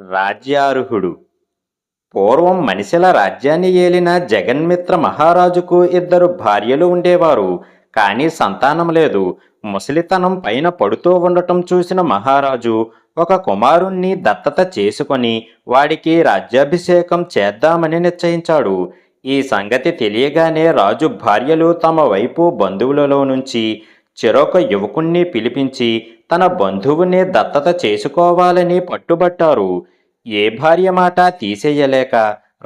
రాజ్యార్హుడు. పూర్వం మనిషిల రాజ్యాన్ని ఏలిన జగన్మిత్ర మహారాజుకు ఇద్దరు భార్యలు ఉండేవారు. కానీ సంతానం లేదు. ముసలితనం పైన పడుతూ ఉండటం చూసిన మహారాజు ఒక కుమారుణ్ణి దత్తత చేసుకొని వాడికి రాజ్యాభిషేకం చేద్దామని నిశ్చయించాడు. ఈ సంగతి తెలియగానే రాజు భార్యలు తమ వైపు బంధువులలో నుంచి చెరొక యువకుణ్ణి పిలిపించి తన బంధువుని దత్తత చేసుకోవాలని పట్టుబట్టారు. ఏ భార్య మాట తీసేయలేక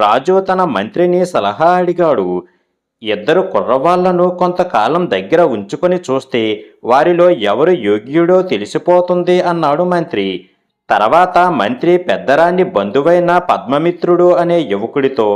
రాజు తన మంత్రిని సలహా అడిగాడు. ఇద్దరు కుర్రవాళ్ళను కొంతకాలం దగ్గర ఉంచుకొని చూస్తే వారిలో ఎవరు యోగ్యుడో తెలిసిపోతుంది అన్నాడు మంత్రి. తర్వాత మంత్రి పెద్దరాని బంధువైన పద్మమిత్రుడు అనే యువకుడితో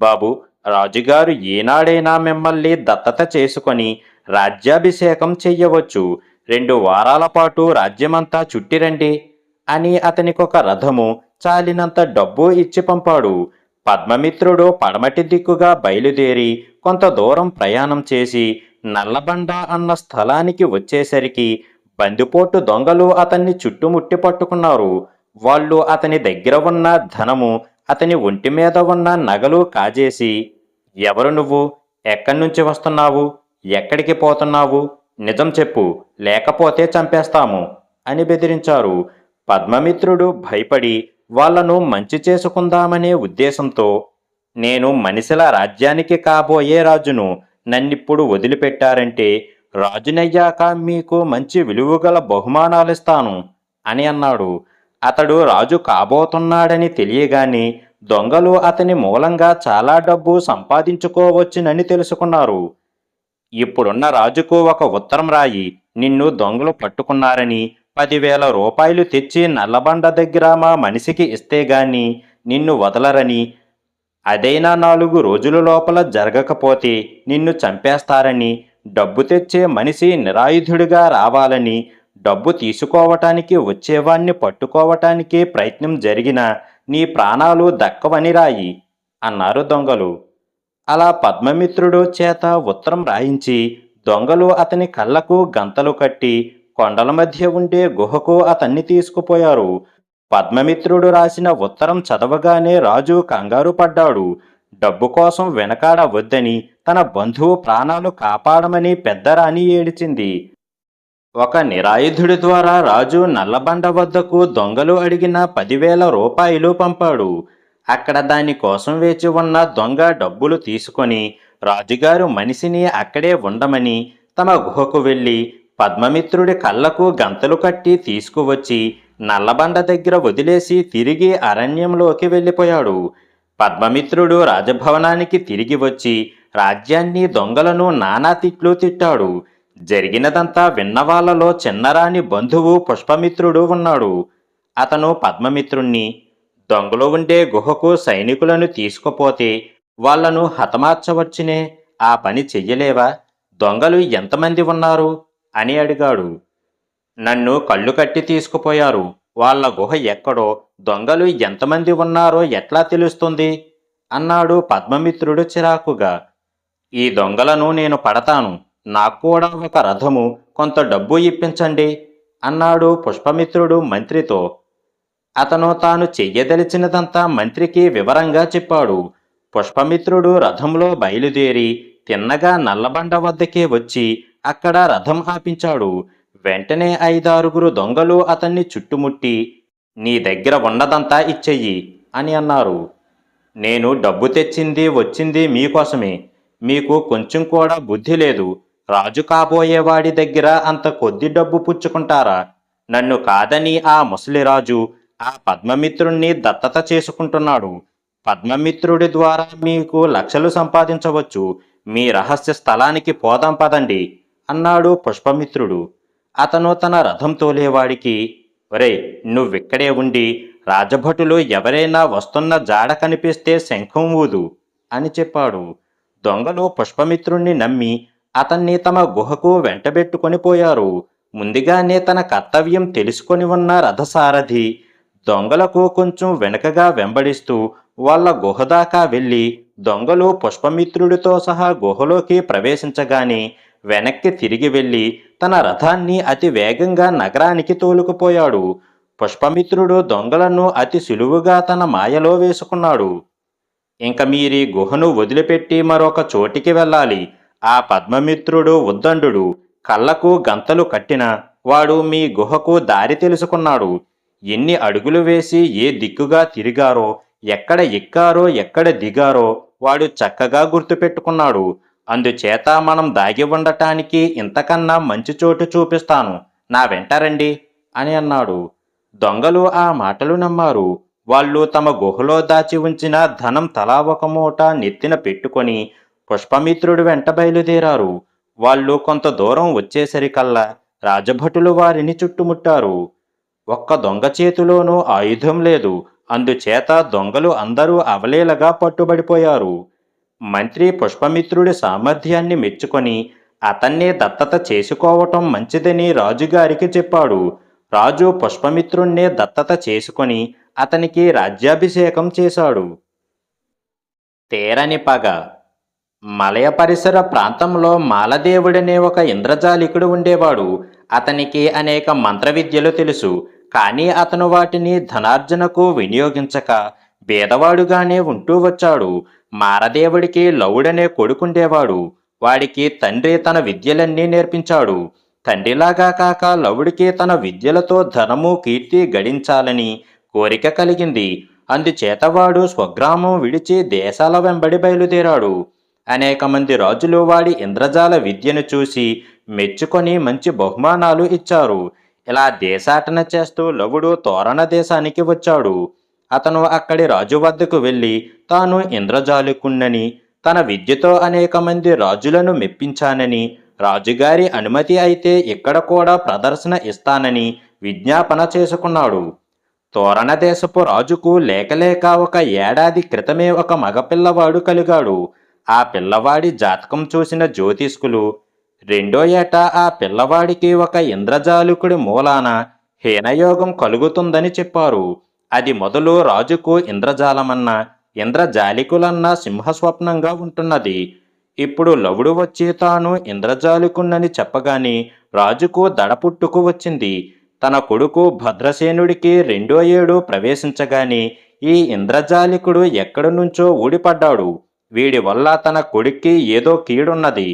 బాబు రాజుగారు ఏనాడైనా మిమ్మల్ని దత్తత చేసుకొని రాజ్యాభిషేకం చెయ్యవచ్చు. రెండు వారాల పాటు రాజ్యమంతా చుట్టిరండి అని అతనికొక రథము చాలినంత డబ్బు ఇచ్చి పంపాడు. పద్మమిత్రుడు పడమటి దిక్కుగా బయలుదేరి కొంత దూరం ప్రయాణం చేసి నల్లబండ అన్న స్థలానికి వచ్చేసరికి బందిపోటు దొంగలు అతన్ని చుట్టుముట్టి పట్టుకున్నారు. వాళ్ళు అతని దగ్గర ఉన్న ధనము అతని ఒంటి మీద ఉన్న నగలు కాజేసి ఎవరు నువ్వు? ఎక్కడి నుంచి వస్తున్నావు? ఎక్కడికి పోతున్నావు? నిజం చెప్పు లేకపోతే చంపేస్తాము అని బెదిరించారు. పద్మమిత్రుడు భయపడి వాళ్ళను మంచి చేసుకుందామనే ఉద్దేశంతో నేను మనిషిల రాజ్యానికి కాబోయే రాజును నన్నిప్పుడు వదిలిపెట్టారంటే రాజునయ్యాక మీకు మంచి విలువగల బహుమానాలిస్తాను అని అన్నాడు. అతడు రాజు కాబోతున్నాడని తెలియగాని దొంగలు అతని మూలంగా చాలా డబ్బు సంపాదించుకోవచ్చునని తెలుసుకున్నారు. ఇప్పుడున్న రాజుకు ఒక ఉత్తరం రాయి. నిన్ను దొంగలు పట్టుకున్నారని పదివేల రూపాయలు తెచ్చి నల్లబండ దగ్గర మా మనిషికి ఇస్తే గాని నిన్ను వదలరని అదైనా నాలుగు రోజుల లోపల జరగకపోతే నిన్ను చంపేస్తారని డబ్బు తెచ్చే మనిషి నిరాయుధుడిగా రావాలని డబ్బు తీసుకోవటానికి వచ్చేవాణ్ణి పట్టుకోవటానికి ప్రయత్నం జరిగినా నీ ప్రాణాలు దక్కవని రాయి అన్నారు దొంగలు. అలా పద్మమిత్రుడు చేత ఉత్తరం రాయించి దొంగలు అతని కళ్ళకు గంతలు కట్టి కొండల మధ్య ఉండే గుహకు అతన్ని తీసుకుపోయారు. పద్మమిత్రుడు రాసిన ఉత్తరం చదవగానే రాజు కంగారు పడ్డాడు. డబ్బు కోసం వెనకాడ వద్దని తన బంధువు ప్రాణాలు కాపాడమని పెద్దరాణి ఏడిచింది. ఒక నిరాయుధుడి ద్వారా రాజు నల్లబండ వద్దకు దొంగలు అడిగిన పదివేల రూపాయలు పంపాడు. అక్కడ దాని కోసం వేచి ఉన్న దొంగ డబ్బులు తీసుకొని రాజుగారు మనిషిని అక్కడే ఉండమని తమ గుహకు వెళ్ళి పద్మమిత్రుడి కళ్ళకు గంతలు కట్టి తీసుకువచ్చి నల్లబండ దగ్గర వదిలేసి తిరిగి అరణ్యంలోకి వెళ్ళిపోయాడు. పద్మమిత్రుడు రాజభవనానికి తిరిగి వచ్చి రాజ్యాన్ని దొంగలను నానా తిట్లు తిట్టాడు. జరిగినదంతా విన్నవాళ్ళలో చిన్నరాని బంధువు పుష్పమిత్రుడు ఉన్నాడు. అతను పద్మమిత్రుణ్ణి దొంగలు ఉండే గుహకు సైనికులను తీసుకుపోతే వాళ్ళను హతమార్చవచ్చునే. ఆ పని చెయ్యలేవా? దొంగలు ఎంతమంది ఉన్నారు? అని అడిగాడు. నన్ను కళ్ళు కట్టి తీసుకుపోయారు. వాళ్ళ గుహ ఎక్కడో దొంగలు ఎంతమంది ఉన్నారో ఎట్లా తెలుస్తుంది? అన్నాడు పద్మమిత్రుడు చిరాకుగా. ఈ దొంగలను నేను పడతాను. నాకు కూడా ఒక రథము కొంత డబ్బు ఇప్పించండి అన్నాడు పుష్పమిత్రుడు మంత్రితో. అతను తాను చెయ్యదలిచినదంతా మంత్రికి వివరంగా చెప్పాడు. పుష్పమిత్రుడు రథంలో బయలుదేరి తిన్నగా నల్లబండ వద్దకే వచ్చి అక్కడ రథం ఆపించాడు. వెంటనే ఐదారుగురు దొంగలు అతన్ని చుట్టుముట్టి నీ దగ్గర ఉన్నదంతా ఇచ్చెయ్యి అని అన్నారు. నేను డబ్బు తెచ్చింది వచ్చింది మీకోసమే. మీకు కొంచెం కూడా బుద్ధి లేదు. రాజు కాబోయేవాడి దగ్గర అంత కొద్ది డబ్బు పుచ్చుకుంటారా? నన్ను కాదని ఆ ముసలిరాజు ఆ పద్మమిత్రుణ్ణి దత్తత చేసుకుంటున్నాడు. పద్మమిత్రుడి ద్వారా మీకు లక్షలు సంపాదించవచ్చు. మీ రహస్య స్థలానికి పోదాం పదండి అన్నాడు పుష్పమిత్రుడు. అతను తన రథం తోలేవాడికి ఒరే నువ్విక్కడే ఉండి రాజభటులు ఎవరైనా వస్తున్న జాడ కనిపిస్తే శంఖం ఊదు అని చెప్పాడు. దొంగలు పుష్పమిత్రుణ్ణి నమ్మి అతన్ని తమ గుహకు వెంటబెట్టుకొని పోయారు. ముందుగానే తన కర్తవ్యం తెలుసుకొని ఉన్న రథసారథి దొంగలకు కొంచెం వెనకగా వెంబడిస్తూ వాళ్ళ గుహ దాకా వెళ్ళి దొంగలు పుష్పమిత్రుడితో సహా గుహలోకి ప్రవేశించగానే వెనక్కి తిరిగి వెళ్ళి తన రథాన్ని అతి వేగంగా నగరానికి తోలుకుపోయాడు. పుష్పమిత్రుడు దొంగలను అతి సులువుగా తన మాయలో వేసుకున్నాడు. ఇంక మీరి గుహను వదిలిపెట్టి మరొక చోటికి వెళ్ళాలి. ఆ పద్మమిత్రుడు ఉద్దండు కళ్ళకు గంతలు కట్టిన వాడు మీ గుహకు దారి తెలుసుకున్నాడు. ఎన్ని అడుగులు వేసి ఏ దిక్కుగా తిరిగారో ఎక్కడ ఎక్కారో ఎక్కడ దిగారో వాడు చక్కగా గుర్తుపెట్టుకున్నాడు. అందుచేత మనం దాగి ఉండటానికి ఇంతకన్నా మంచి చోటు చూపిస్తాను. నా వెంట రండి అని అన్నాడు. దొంగలు ఆ మాటలు నమ్మారు. వాళ్ళు తమ గుహలో దాచి ఉంచిన ధనం తలా ఒక మూట నెత్తిన పెట్టుకొని పుష్పమిత్రుడు వెంట బయలుదేరారు. వాళ్ళు కొంత దూరం వచ్చేసరికల్లా రాజభటులు వారిని చుట్టుముట్టారు. ఒక్క దొంగ చేతిలోనూ ఆయుధం లేదు. అందుచేత దొంగలు అందరూ అవలీలగా పట్టుబడిపోయారు. మంత్రి పుష్పమిత్రుడి సామర్థ్యాన్ని మెచ్చుకొని అతన్నే దత్తత చేసుకోవటం మంచిదని రాజుగారికి చెప్పాడు. రాజు పుష్పమిత్రుణ్ణే దత్తత చేసుకొని అతనికి రాజ్యాభిషేకం చేశాడు. తేరని పగ మలయ పరిసర ప్రాంతంలో మాలదేవుడనే ఒక ఇంద్రజాలికుడు ఉండేవాడు. అతనికి అనేక మంత్ర విద్యలు తెలుసు. కానీ అతను వాటిని ధనార్జనకు వినియోగించక బేదవాడుగానే ఉంటూ వచ్చాడు. మారదేవుడికి లవుడనే కొడుకుండేవాడు. వాడికి తండ్రి తన విద్యలన్నీ నేర్పించాడు. తండ్రిలాగా కాక లవుడికి తన విద్యలతో ధనము కీర్తి గడించాలని కోరిక కలిగింది. అందుచేత వాడు స్వగ్రామం విడిచి దేశాల వెంబడి బయలుదేరాడు. అనేక మంది రాజులు వాడి ఇంద్రజాల విద్యను చూసి మెచ్చుకొని మంచి బహుమానాలు ఇచ్చారు. ఇలా దేశాటన చేస్తూ లవుడు తోరణ దేశానికి వచ్చాడు. అతను అక్కడి రాజు వద్దకు వెళ్ళి తాను ఇంద్రజాలికున్నని తన విద్యతో అనేక మంది రాజులను మెప్పించానని రాజుగారి అనుమతి అయితే ఇక్కడ కూడా ప్రదర్శన ఇస్తానని విజ్ఞాపన చేసుకున్నాడు. తోరణ దేశపు రాజుకు లేకలేక ఒక ఏడాది క్రితమే ఒక మగపిల్లవాడు కలిగాడు. ఆ పిల్లవాడి జాతకం చూసిన జ్యోతిష్కులు రెండో ఏట ఆ పిల్లవాడికి ఒక ఇంద్రజాలికుడి మూలాన హీనయోగం కలుగుతుందని చెప్పారు. అది మొదలు రాజుకు ఇంద్రజాలమన్న ఇంద్రజాలికులన్న సింహస్వప్నంగా ఉంటున్నది. ఇప్పుడు లవుడు వచ్చి తాను ఇంద్రజాలికున్నని చెప్పగానే రాజుకు దడపుట్టుకు వచ్చింది. తన కొడుకు భద్రసేనుడికి రెండో ఏడు ప్రవేశించగానే ఈ ఇంద్రజాలికుడు ఎక్కడి నుంచో ఊడిపడ్డాడు. వీడి వల్ల తన కొడుక్కి ఏదో కీడున్నది.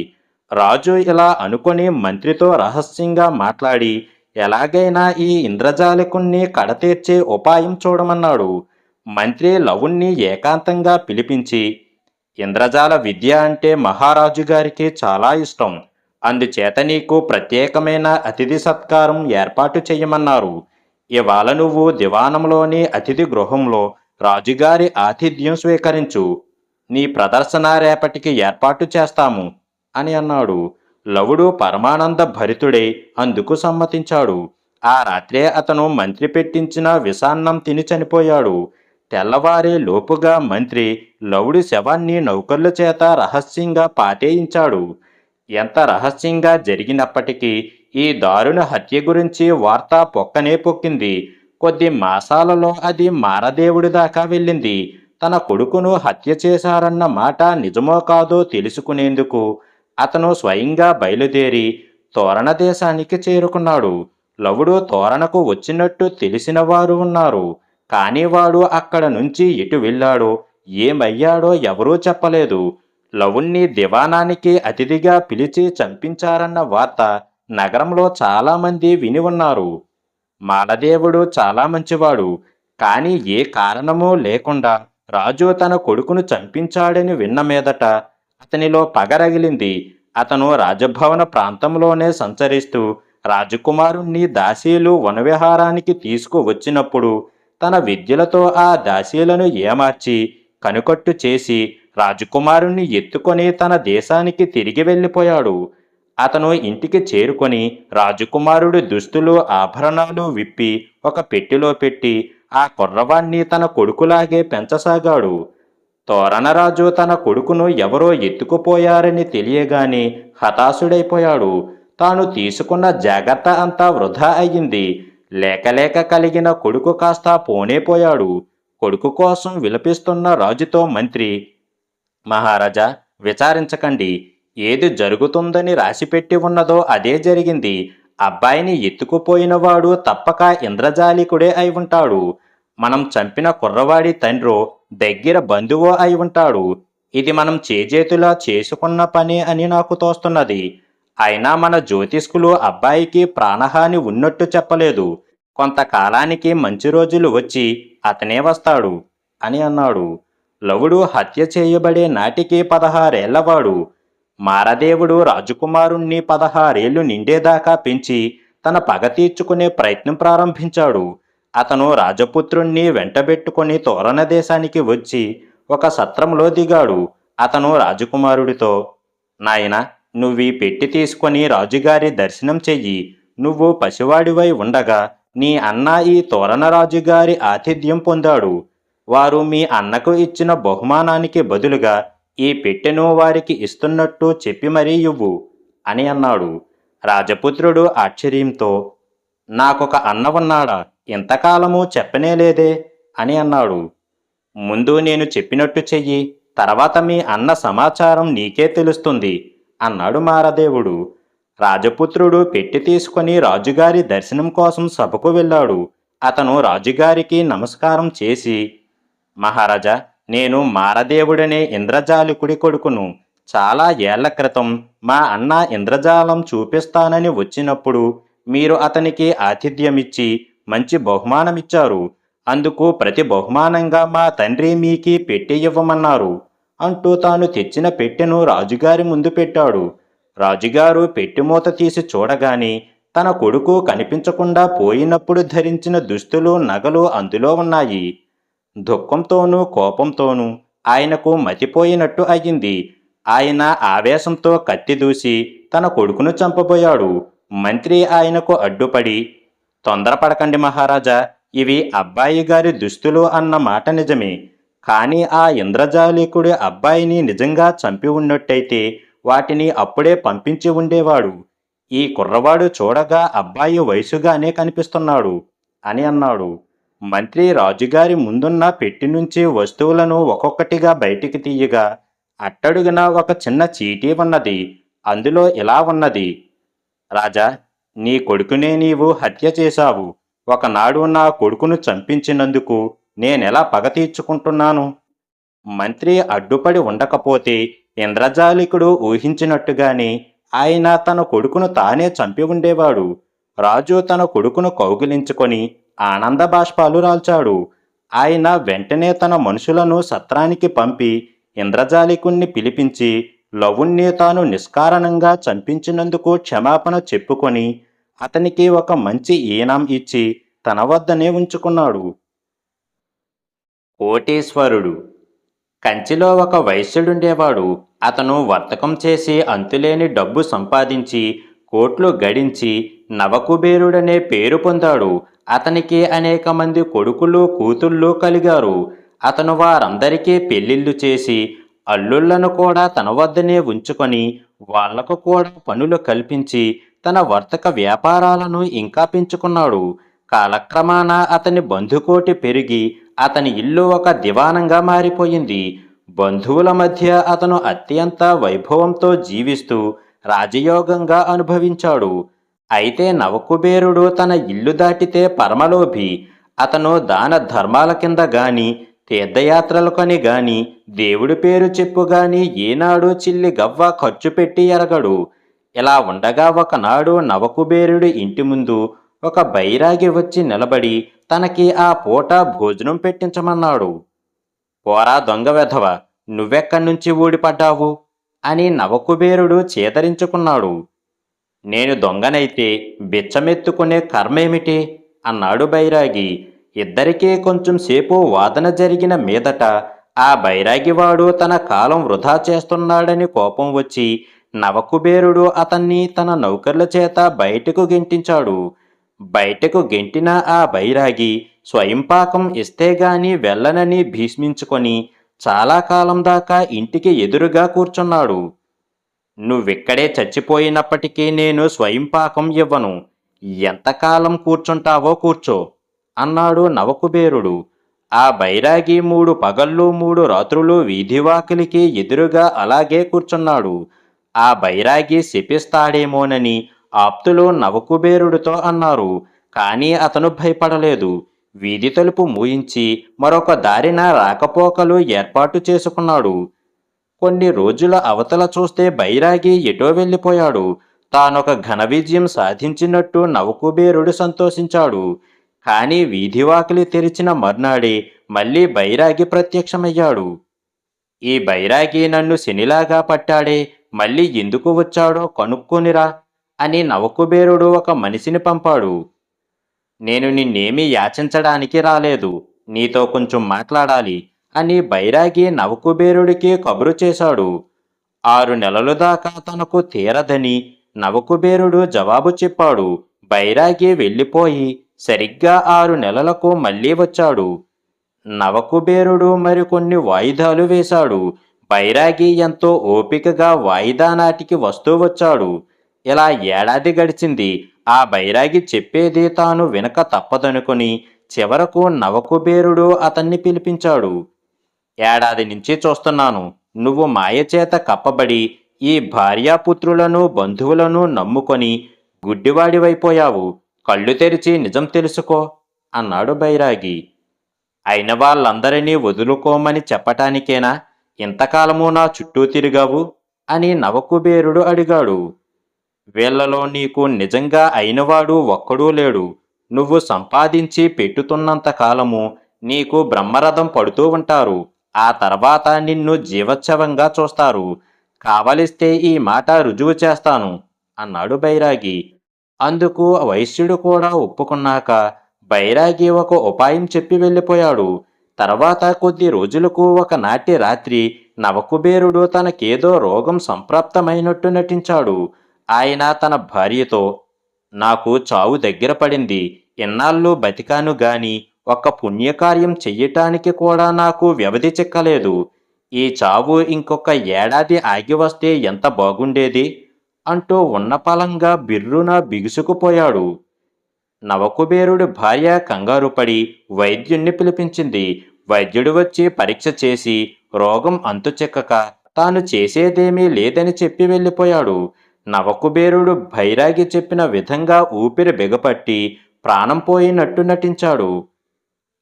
రాజు ఇలా అనుకొని మంత్రితో రహస్యంగా మాట్లాడి ఎలాగైనా ఈ ఇంద్రజాలికుణ్ణి కడతీర్చే ఉపాయం చూడమన్నాడు. మంత్రి లవుణ్ణి ఏకాంతంగా పిలిపించి ఇంద్రజాల విద్య అంటే మహారాజు గారికి చాలా ఇష్టం. అందుచేత నీకు ప్రత్యేకమైన అతిథి సత్కారం ఏర్పాటు చేయమన్నారు ఇవాళ నువ్వు దివానంలోని అతిథి గృహంలో రాజుగారి ఆతిథ్యం స్వీకరించు. నీ ప్రదర్శన రేపటికి ఏర్పాటు చేస్తాము అని అన్నాడు. లవుడు పరమానంద భరితుడై అందుకు సమ్మతించాడు. ఆ రాత్రే అతను మంత్రి పెట్టించిన విషాన్నం తిని చనిపోయాడు. తెల్లవారే లోపుగా మంత్రి లవుడి శవాన్ని నౌకర్ల చేత రహస్యంగా పాతేయించాడు. ఎంత రహస్యంగా జరిగినప్పటికీ ఈ దారుణ హత్య గురించి వార్త పొక్కనే పొక్కింది. కొద్ది మాసాలలో అది మారదేవుడి దాకా వెళ్ళింది. తన కొడుకును హత్య చేశారన్న మాట నిజమో కాదో తెలుసుకునేందుకు అతను స్వయంగా బయలుదేరి తోరణ దేశానికి చేరుకున్నాడు. లవుడు తోరణకు వచ్చినట్టు తెలిసిన వారు ఉన్నారు. కానీ వాడు అక్కడ నుంచి ఎటు వెళ్ళాడో ఏమయ్యాడో ఎవరూ చెప్పలేదు. లవుణ్ణి దివానానికి అతిథిగా పిలిచి చంపించారన్న వార్త నగరంలో చాలామంది విని ఉన్నారు. మాలదేవుడు చాలా మంచివాడు. కానీ ఏ కారణమూ లేకుండా రాజు తన కొడుకును చంపించాడని విన్న మీదట అతనిలో పగరగిలింది అతను రాజభవన ప్రాంతంలోనే సంచరిస్తూ రాజకుమారుణ్ణి దాసీలు వనవిహారానికి తీసుకువచ్చినప్పుడు తన విద్యలతో ఆ దాసీలను ఏమార్చి కనుకట్టు చేసి రాజకుమారుణ్ణి ఎత్తుకొని తన దేశానికి తిరిగి వెళ్ళిపోయాడు. అతను ఇంటికి చేరుకొని రాజకుమారుడి దుస్తులు ఆభరణాలు విప్పి ఒక పెట్టెలో పెట్టి ఆ కుర్రవాణ్ణి తన కొడుకులాగే పెంచసాగాడు. తోరణరాజు తన కొడుకును ఎవరో ఎత్తుకుపోయారని తెలియగానే హతాశుడైపోయాడు. తాను తీసుకున్న జాగ్రత్త అంతా వృధా అయ్యింది. లేకలేక కలిగిన కొడుకు కాస్త పోనేపోయాడు. కొడుకు కోసం విలపిస్తున్న రాజుతో మంత్రి మహారాజా విచారించకండి. ఏది జరుగుతుందని రాసిపెట్టి ఉన్నదో అదే జరిగింది. అబ్బాయిని ఎత్తుకుపోయినవాడు తప్పక ఇంద్రజాలికుడే అయి ఉంటాడు. మనం చంపిన కుర్రవాడి తండ్రో దగ్గర బంధువో అయి ఉంటాడు. ఇది మనం చేజేతులా చేసుకున్న పని అని నాకు తోస్తున్నది. అయినా మన జ్యోతిష్కులు అబ్బాయికి ప్రాణహాని ఉన్నట్టు చెప్పలేదు. కొంతకాలానికి మంచి రోజులు వచ్చి అతనే వస్తాడు అని అన్నాడు. లవుడు హత్య చేయబడే నాటికి పదహారేళ్ళవాడు. మారదేవుడు రాజకుమారుణ్ణి పదహారేళ్ళు నిండేదాకా పెంచి తన పగ తీర్చుకునే ప్రయత్నం ప్రారంభించాడు. అతను రాజపుత్రుణ్ణి వెంటబెట్టుకుని తోరణ దేశానికి వచ్చి ఒక సత్రంలో దిగాడు. అతను రాజకుమారుడితో నాయన నువ్వీ పెట్టి తీసుకొని రాజుగారి దర్శనం చెయ్యి. నువ్వు పసివాడివై ఉండగా నీ అన్న ఈ తోరణ రాజుగారి ఆతిథ్యం పొందాడు. వారు మీ అన్నకు ఇచ్చిన బహుమానానికి బదులుగా ఈ పెట్టెను వారికి ఇస్తున్నట్టు చెప్పి మరీ ఇవ్వు అని అన్నాడు. రాజపుత్రుడు ఆశ్చర్యంతో నాకొక అన్న ఉన్నాడా? ఇంతకాలము చెప్పనేలేదే అని అన్నాడు. ముందు నేను చెప్పినట్టు చెయ్యి తర్వాత మీ అన్న సమాచారం నీకే తెలుస్తుంది అన్నాడు మారదేవుడు. రాజపుత్రుడు పెట్టి తీసుకొని రాజుగారి దర్శనం కోసం సభకు వెళ్ళాడు. అతను రాజుగారికి నమస్కారం చేసి మహారాజా నేను మారదేవుడనే ఇంద్రజాలికుడి కొడుకును. చాలా ఏళ్ళ క్రితం మా అన్న ఇంద్రజాలం చూపిస్తానని వచ్చినప్పుడు మీరు అతనికి ఆతిథ్యమిచ్చి మంచి బహుమానమిచ్చారు. అందుకు ప్రతి బహుమానంగా మా తండ్రి మీకి పెట్టి ఇవ్వమన్నారు. అంటూ తాను తెచ్చిన పెట్టెను రాజుగారి ముందు పెట్టాడు. రాజుగారు పెట్టెమూత తీసి చూడగాని తన కొడుకు కనిపించకుండా పోయినప్పుడు ధరించిన దుస్తులు నగలు అందులో ఉన్నాయి. దుఃఖంతోనూ కోపంతోనూ ఆయనకు మతిపోయినట్టు అయ్యింది ఆయన ఆవేశంతో కత్తి దూసి తన కొడుకును చంపబోయాడు. మంత్రి ఆయనకు అడ్డుపడి తొందరపడకండి మహారాజా ఇవి అబ్బాయి గారి దుస్తులు అన్న మాట నిజమే. కానీ ఆ ఇంద్రజాలికుడి అబ్బాయిని నిజంగా చంపి ఉన్నట్టయితే వాటిని అప్పుడే పంపించి ఉండేవాడు. ఈ కుర్రవాడు చూడగా అబ్బాయి వయసుగానే కనిపిస్తున్నాడు అని అన్నాడు. మంత్రి రాజుగారి ముందున్న పెట్టి నుంచి వస్తువులను ఒక్కొక్కటిగా బయటికి తీయగా అట్టడుగున ఒక చిన్న చీటీ ఉన్నది అందులో ఇలా ఉన్నది. రాజా నీ కొడుకునే నీవు హత్య చేశావు. ఒకనాడు నా కొడుకును చంపించినందుకు నేనెలా పగ తీర్చుకుంటున్నాను? మంత్రి అడ్డుపడి ఉండకపోతే ఇంద్రజాలికుడు ఊహించినట్టుగానే ఆయన తన కొడుకును తానే చంపి ఉండేవాడు. రాజు తన కొడుకును కౌగిలించుకొని ఆనంద బాష్పాలు రాల్చాడు. ఆయన వెంటనే తన మనుషులను సత్రానికి పంపి ఇంద్రజాలికుణ్ణి పిలిపించి లవుణ్ణి తాను నిష్కారణంగా చంపించినందుకు క్షమాపణ చెప్పుకొని అతనికి ఒక మంచి ఈనాం ఇచ్చి తన వద్దనే ఉంచుకున్నాడు. కోటేశ్వరుడు. కంచిలో ఒక వైశ్యుడుండేవాడు. అతను వర్తకం చేసి అంతులేని డబ్బు సంపాదించి కోట్లు గడించి నవకుబేరుడనే పేరు పొందాడు. అతనికి అనేక మంది కొడుకులు కూతుళ్ళు కలిగారు. అతను వారందరికీ పెళ్ళిళ్ళు చేసి అల్లుళ్ళను కూడా తన వద్దనే ఉంచుకొని వాళ్ళకు కూడా పనులు కల్పించి తన వర్తక వ్యాపారాలను ఇంకా పెంచుకున్నాడు. కాలక్రమాన అతని బంధుకోటి పెరిగి అతని ఇల్లు ఒక దివానంగా మారిపోయింది. బంధువుల మధ్య అతను అత్యంత వైభవంతో జీవిస్తూ రాజయోగంగా అనుభవించాడు. అయితే నవకుబేరుడు తన ఇల్లు దాటితే పరమలోభి. అతను దాన ధర్మాల కింద గాని తీర్థయాత్రలకని గాని దేవుడి పేరు చెప్పు గాని ఏనాడు చిల్లి గవ్వ ఖర్చు పెట్టి ఎరగడు. ఇలా ఉండగా ఒకనాడు నవకుబేరుడి ఇంటి ముందు ఒక బైరాగి వచ్చి నిలబడి తనకి ఆ పూట భోజనం పెట్టించమన్నాడు. పోరా దొంగ వెధవ నువ్వెక్కడి నుంచి ఊడిపడ్డావు? అని నవకుబేరుడు చేతరించుకున్నాడు నేను దొంగనైతే బిచ్చమెత్తుకునే కర్మేమిటి? అన్నాడు బైరాగి. ఇద్దరికీ కొంచెం సేపు వాదన జరిగిన మీదట ఆ బైరాగివాడు తన కాలం వృధా చేస్తున్నాడని కోపం వచ్చి నవకుబేరుడు అతన్ని తన నౌకర్ల చేత బయటకు గెంటించాడు. బయటకు గెంటిన ఆ బైరాగి స్వయంపాకం ఇస్తే గాని వెళ్ళనని భీష్మించుకొని చాలా కాలం దాకా ఇంటికి ఎదురుగా కూర్చున్నాడు. నువ్విక్కడే చచ్చిపోయినప్పటికీ నేను స్వయంపాకం ఇవ్వను. ఎంతకాలం కూర్చుంటావో కూర్చో అన్నాడు నవకుబేరుడు. ఆ బైరాగి మూడు పగళ్ళు మూడు రాత్రులు వీధివాకిలికి ఎదురుగా అలాగే కూర్చున్నాడు. ఆ బైరాగి శిపిస్తాడేమోనని ఆప్తులు నవకుబేరుడితో అన్నారు. కానీ అతను భయపడలేదు. వీధి తలుపు మూయించి మరొక దారిన రాకపోకలు ఏర్పాటు చేసుకున్నాడు. కొన్ని రోజుల అవతల చూస్తే బైరాగి ఎటో వెళ్ళిపోయాడు. తానొక ఘన విజయం సాధించినట్టు నవకుబేరుడు సంతోషించాడు. కానీ వీధివాకిలి తెరిచిన మర్నాడే మళ్ళీ బైరాగి ప్రత్యక్షమయ్యాడు. ఈ బైరాగి నన్ను శనిలాగా పట్టాడే మళ్ళీ ఎందుకు వచ్చాడో కనుక్కొనిరా అని నవకుబేరుడు ఒక మనిషిని పంపాడు. నేను నిన్నేమీ యాచించడానికి రాలేదు నీతో కొంచెం మాట్లాడాలి అని బైరాగి నవకుబేరుడికి కబురు చేశాడు. ఆరు నెలలు దాకా తనకు తీరదని నవకుబేరుడు జవాబు చెప్పాడు. బైరాగి వెళ్ళిపోయి సరిగ్గా ఆరు నెలలకు మళ్ళీ వచ్చాడు. నవకుబేరుడు మరికొన్ని వాయిదాలు వేశాడు. బైరాగి ఎంతో ఓపికగా వాయిదా నాటికి వస్తూ వచ్చాడు. ఇలా ఏడాది గడిచింది. ఆ బైరాగి చెప్పేది తాను వినక తప్పదనుకుని చివరకు నవకుబేరుడు అతన్ని పిలిపించాడు. ఏడాది నుంచి చూస్తున్నాను. నువ్వు మాయచేత కప్పబడి ఈ భార్యాపుత్రులను బంధువులను నమ్ముకొని గుడ్డివాడివైపోయావు. కళ్ళు తెరిచి నిజం తెలుసుకో అన్నాడు బైరాగి. అయిన వాళ్ళందరినీ వదులుకోమని చెప్పటానికేనా? ఇంతకాలము నా చుట్టూ తిరిగావు? అని నవకుబేరుడు అడిగాడు. వీళ్ళలో నీకు నిజంగా అయినవాడు ఒక్కడూ లేడు. నువ్వు సంపాదించి పెట్టుతున్నంత కాలము నీకు బ్రహ్మరథం పడుతూ ఉంటారు. ఆ తర్వాత నిన్ను జీవోత్సవంగా చూస్తారు. కావలిస్తే ఈ మాట రుజువు చేస్తాను అన్నాడు బైరాగి. అందుకు వైశ్యుడు కూడా ఒప్పుకున్నాక బైరాగి ఒక ఉపాయం చెప్పి వెళ్ళిపోయాడు. తర్వాత కొద్ది రోజులకు ఒకనాటి రాత్రి నవకుబేరుడు తనకేదో రోగం సంప్రాప్తమైనట్టు నటించాడు. ఆయన తన భార్యతో నాకు చావు దగ్గర పడింది ఇన్నాళ్ళు బతికాను గాని ఒక్క పుణ్యకార్యం చెయ్యటానికి కూడా నాకు వ్యవధి చిక్కలేదు. ఈ చావు ఇంకొక ఏడాది ఆగి వస్తే ఎంత బాగుండేది? అంటూ ఉన్నపలంగా బిర్రున బిగుసుకుపోయాడు. నవకుబేరుడి భార్య కంగారుపడి వైద్యుణ్ణి పిలిపించింది. వైద్యుడు వచ్చి పరీక్ష చేసి రోగం అంతుచెక్కక తాను చేసేదేమీ లేదని చెప్పి వెళ్ళిపోయాడు. నవకుబేరుడు భైరాగి చెప్పిన విధంగా ఊపిరి బిగపట్టి ప్రాణం పోయినట్టు నటించాడు.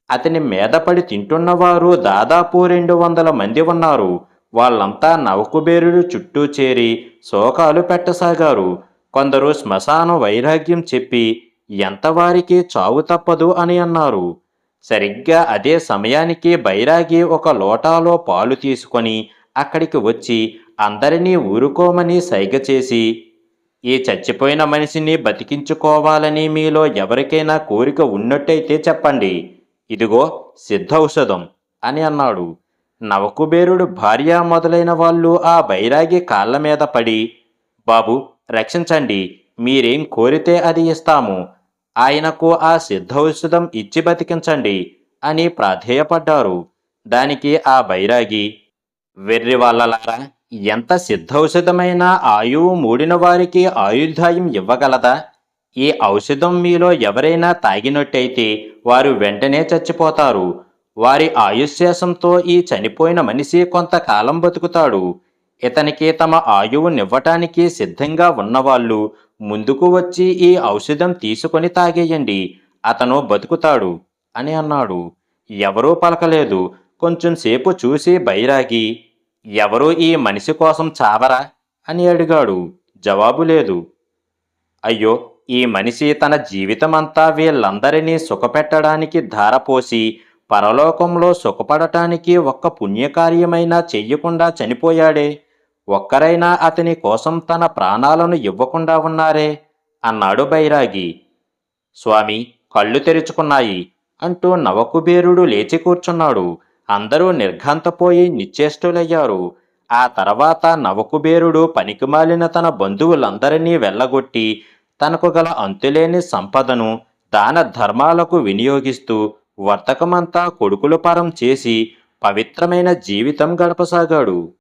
అతని మీదపడి తింటున్నవారు దాదాపు రెండు వందల మంది ఉన్నారు. వాళ్ళంతా నవకుబేరుడు చుట్టూ చేరి శోకాలు పెట్టసాగారు. కొందరు శ్మశాన వైరాగ్యం చెప్పి ఎంతవారికి చావు తప్పదు అని అన్నారు. సరిగ్గా అదే సమయానికి బైరాగి ఒక లోటాలో పాలు తీసుకొని అక్కడికి వచ్చి అందరినీ ఊరుకోమని సైగ చేసి ఈ చచ్చిపోయిన మనిషిని బతికించుకోవాలని మీలో ఎవరికైనా కోరిక ఉన్నట్టయితే చెప్పండి. ఇదిగో సిద్ధౌషధం అని అన్నాడు. నవకుబేరుడు భార్య మొదలైన వాళ్ళు ఆ బైరాగి కాళ్ళ మీద పడి బాబు రక్షించండి. మీరేం కోరితే అది ఇస్తాము. ఆయనకు ఆ సిద్ధౌషధం ఇచ్చి బతికించండి అని ప్రాధేయపడ్డారు. దానికి ఆ బైరాగి వెర్రి వాళ్ళలారా ఎంత సిద్ధౌషధమైన ఆయువు మూడిన వారికి ఆయుర్దాయం ఇవ్వగలదా? ఈ ఔషధం మీలో ఎవరైనా తాగినట్టయితే వారు వెంటనే చచ్చిపోతారు. వారి ఆయుష్శేషంతో ఈ చనిపోయిన మనిషి కొంతకాలం బతుకుతాడు. ఇతనికి తమ ఆయువునివ్వటానికి సిద్ధంగా ఉన్నవాళ్ళు ముందుకు వచ్చి ఈ ఔషధం తీసుకొని తాగేయండి అతను బతుకుతాడు అని అన్నాడు. ఎవరూ పలకలేదు. కొంచెం సేపు చూసి బైరాగి ఎవరూ ఈ మనిషి కోసం చావరా? అని అడిగాడు. జవాబు లేదు. అయ్యో ఈ మనిషి తన జీవితమంతా వీళ్ళందరినీ సుఖపెట్టడానికి ధారపోసి పరలోకంలో సుఖపడటానికి ఒక్క పుణ్యకార్యమైనా చెయ్యకుండా చనిపోయాడే. ఒక్కరైనా అతని కోసం తన ప్రాణాలను ఇవ్వకుండా ఉన్నారే? అన్నాడు బైరాగి. స్వామి కళ్ళు తెరుచుకున్నాయి అంటూ నవకుబేరుడు లేచి కూర్చున్నాడు. అందరూ నిర్ఘాంతపోయి నిశ్చేష్టులయ్యారు. ఆ తర్వాత నవకుబేరుడు పనికిమాలిన తన బంధువులందరినీ వెళ్ళగొట్టి తనకు గల అంతులేని సంపదను దాన ధర్మాలకు వినియోగిస్తూ వర్తకమంతా కొడుకుల పరం చేసి పవిత్రమైన జీవితం గడపసాగాడు.